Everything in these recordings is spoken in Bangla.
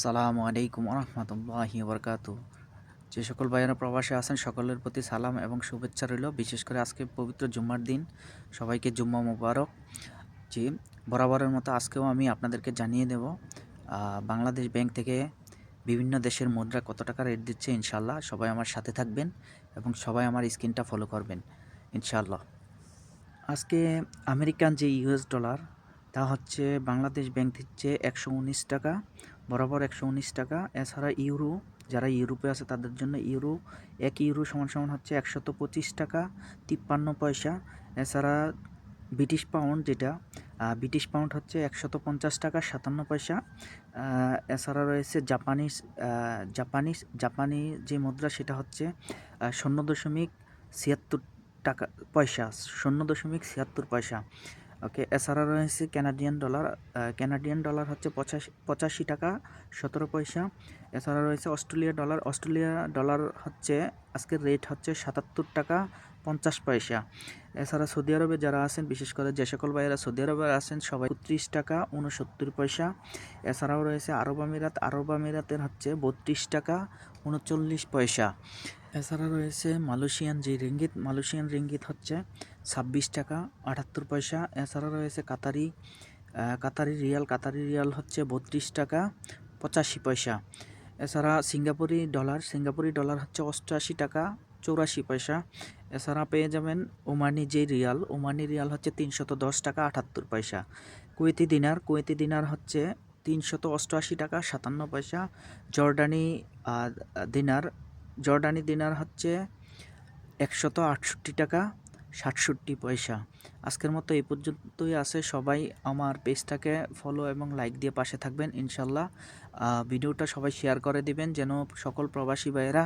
সালামু আলাইকুম রহমতুল্লাহি বরকাত যে সকল ভাইয়েরা প্রবাসে আছেন, সকলের প্রতি সালাম এবং শুভেচ্ছা রইল। বিশেষ করে আজকে পবিত্র জুম্মার দিন। সবাইকে জুম্মা মুবারক। জি, বরাবরের মতো আজকেও আমি আপনাদেরকে জানিয়ে দেব বাংলাদেশ ব্যাংক থেকে বিভিন্ন দেশের মুদ্রা কত টাকা রেট দিচ্ছে ইনশাল্লাহ সবাই আমার সাথে থাকবেন এবং সবাই আমার স্ক্রিনটা ফলো করবেন ইনশাল্লাহ আজকে আমেরিকান যে ইউএস ডলার তা হচ্ছে বাংলাদেশ ব্যাংক দিচ্ছে একশো উনিশ টাকা। বরাবর একশো উনিশ টাকা। এছাড়া ইউরো, যারা ইউরোপে আছে তাদের জন্য ইউরো, এক ইউরো সমান সমান হচ্ছে একশত পঁচিশ টাকা, তিপ্পান্ন পয়সা। এছাড়া ব্রিটিশ পাউন্ড যেটা ব্রিটিশ পাউন্ড হচ্ছে একশত পঞ্চাশ টাকা, সাতান্ন পয়সা। এছাড়া রয়েছে জাপানিজ জাপানিজ, জাপানি যে মুদ্রা সেটা হচ্ছে শূন্য দশমিক ছিয়াত্তর টাকা পয়সা, শূন্য দশমিক ছিয়াত্তর পয়সা। ওকে, এছাড়া রয়েছে ক্যানাডিয়ান ডলার ক্যানাডিয়ান ডলার হচ্ছে পঁচাশি পঁচাশি টাকা, সতেরো পয়সা। এছাড়া রয়েছে অস্ট্রেলিয়া ডলার অস্ট্রেলিয়া ডলার হচ্ছে, আজকের রেট হচ্ছে সাতাত্তর টাকা, পঞ্চাশ পয়সা। এছাড়া সৌদি আরবে যারা আছেন, বিশেষ করে যে সকল ভাইয়েরা সৌদি আরবে আছেন, সবাই ত্রিশ টাকা, উনসত্তর পয়সা। এছাড়াও রয়েছে আরব আমিরাত, আরব আমিরাতের হচ্ছে বত্রিশ টাকা, উনচল্লিশ পয়সা। এছাড়া রয়েছে মালয়েশিয়ান যে রিঙ্গিত, মালয়েশিয়ান রিঙ্গিত হচ্ছে ছাব্বিশ টাকা আটাত্তর পয়সা। এছাড়া রয়েছে Qatari Qatari riyal Qatari riyal হচ্ছে বত্রিশ টাকা পঁচাশি পয়সা। এছাড়া সিঙ্গাপুরি ডলার সিঙ্গাপুরি ডলার হচ্ছে অষ্টআশি টাকা চৌরাশি পয়সা। এছাড়া পেয়ে যাবেন ওমানি যে রিয়াল, ওমানি রিয়াল হচ্ছে তিনশত দশ টাকা আটাত্তর পয়সা। কুয়েতি দিনার কুয়েতি দিনার হচ্ছে তিনশত অষ্টআশি টাকা সাতান্ন পয়সা। জর্ডানি দিনার জর্ডানি দিনার হচ্ছে একশত আটষট্টি টাকা, সাতষট্টি পয়সা। আজকের মতো এই পর্যন্তই আছে। সবাই আমার পেজটাকে ফলো এবং লাইক দিয়ে পাশে থাকবেন, ইনশাল্লাহ। ভিডিওটা সবাই শেয়ার করে দিবেন, যেন সকল প্রবাসী ভাইয়েরা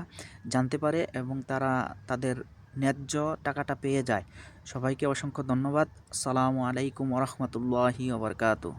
জানতে পারে এবং তারা তাদের ন্যায্য টাকাটা পেয়ে যায়। সবাইকে অসংখ্য ধন্যবাদ। সালামু আলাইকুম ওরহমতুল্লাহি ওবরকাতু